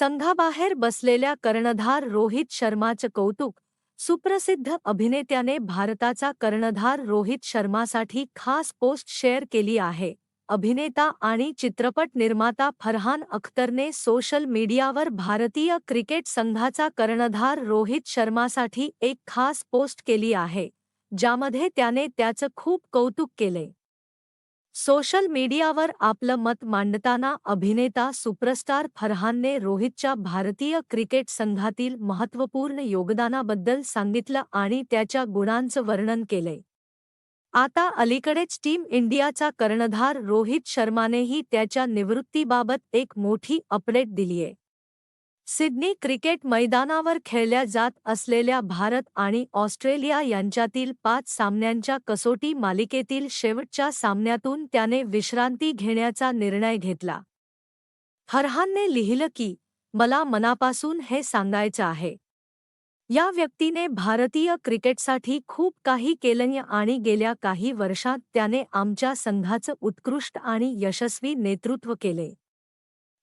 संघाबाहेर बसलेल्या कर्णधार रोहित शर्माचं कौतुक. सुप्रसिद्ध अभिनेत्याने भारताचा कर्णधार रोहित शर्मासाठी खास पोस्ट शेअर केली आहे. अभिनेता आणि चित्रपट निर्माता फरहान अख्तरने सोशल मीडियावर भारतीय क्रिकेट संघाचा कर्णधार रोहित शर्मासाठी एक खास पोस्ट केली आहे ज्यामध्ये त्याने त्याचं खूप कौतुक केले. सोशल मीडियावर आपलं मत मांडताना अभिनेता सुपरस्टार फरहानने रोहितच्या भारतीय क्रिकेट संघातील महत्त्वपूर्ण योगदानाबद्दल सांगितलं आणि त्याच्या गुणांचं वर्णन केलंय. आता अलीकडेच टीम इंडियाचा कर्णधार रोहित शर्मानेही त्याच्या निवृत्तीबाबत एक मोठी अपडेट दिलीये. सिडनी क्रिकेट मैदानावर खेळल्या जात असलेल्या भारत आणि ऑस्ट्रेलिया यांच्यातील पाच सामन्यांच्या कसोटी मालिकेतील शेवटच्या सामन्यातून त्याने विश्रांती घेण्याचा निर्णय घेतला. फरहानने लिहिलं की मला मनापासून हे सांगायचं आहे. या व्यक्तीने भारतीय क्रिकेटसाठी खूप काही केलं आणि गेल्या काही वर्षात त्याने आमच्या संघाचं उत्कृष्ट आणि यशस्वी नेतृत्व केले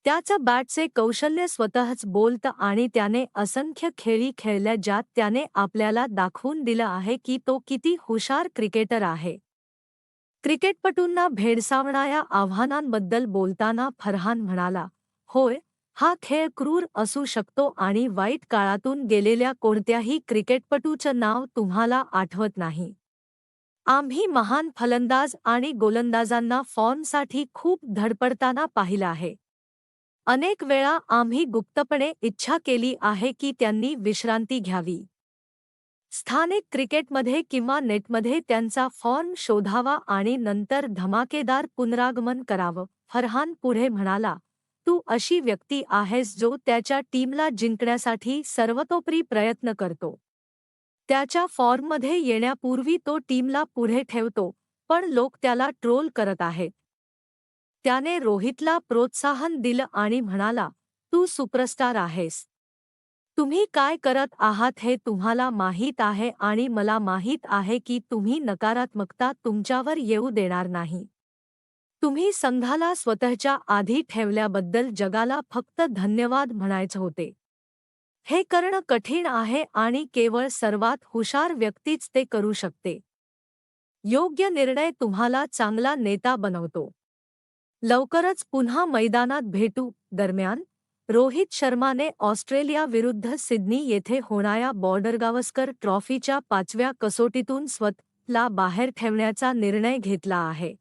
त्याचं बॅटचे कौशल्य स्वतःच बोलतं आणि त्याने असंख्य खेळी खेळल्या ज्यात त्याने आपल्याला दाखवून दिलं आहे की तो किती हुशार क्रिकेटर आहे. क्रिकेटपटूंना भेडसावणाऱ्या आव्हानांबद्दल बोलताना फरहान म्हणाला होय हा खेळ क्रूर असू शकतो आणि वाईट काळातून गेलेल्या कोणत्याही क्रिकेटपटूचं नाव तुम्हाला आठवत नाही. आम्ही महान फलंदाज आणि गोलंदाजांना फॉर्मसाठी खूप धडपडताना पाहिलं आहे. अनेक वेळा आम्ही गुप्तपणे इच्छा केली आहे की त्यांनी विश्रांती घ्यावी. स्थानिक क्रिकेटमध्ये किंवा नेटमध्ये त्यांचा फॉर्म शोधावा आणि नंतर धमाकेदार पुनरागमन करावं. फरहान पुढे म्हणाला तू अशी व्यक्ती आहेस जो त्याच्या टीमला जिंकण्यासाठी सर्वतोपरी प्रयत्न करतो. त्याच्या फॉर्ममध्ये येण्यापूर्वी तो टीमला पुढे ठेवतो पण लोक त्याला ट्रोल करत आहेत. त्याने रोहितला प्रोत्साहन दिलं आणि म्हणाला तू सुपरस्टार आहेस. तुम्ही काय करत आहात हे तुम्हाला माहीत आहे आणि मला माहीत आहे की तुम्ही नकारात्मकता तुमच्यावर येऊ देणार नाही. तुम्ही संघाला स्वतःच्या आधी ठेवल्याबद्दल जगाला फक्त धन्यवाद म्हणायचे होते. हे करणं कठीण आहे आणि केवळ सर्वात हुशार व्यक्तीच ते करू शकते. योग्य निर्णय तुम्हाला चांगला नेता बनवतो. लवकरच पुन्हा मैदानात भेटू. दरम्यान रोहित शर्माने ऑस्ट्रेलियाविरुद्ध सिडनी येथे होणाऱ्या बॉर्डरगावस्कर ट्रॉफीच्या पाचव्या कसोटीतून स्वतःला बाहेर ठेवण्याचा निर्णय घेतला आहे.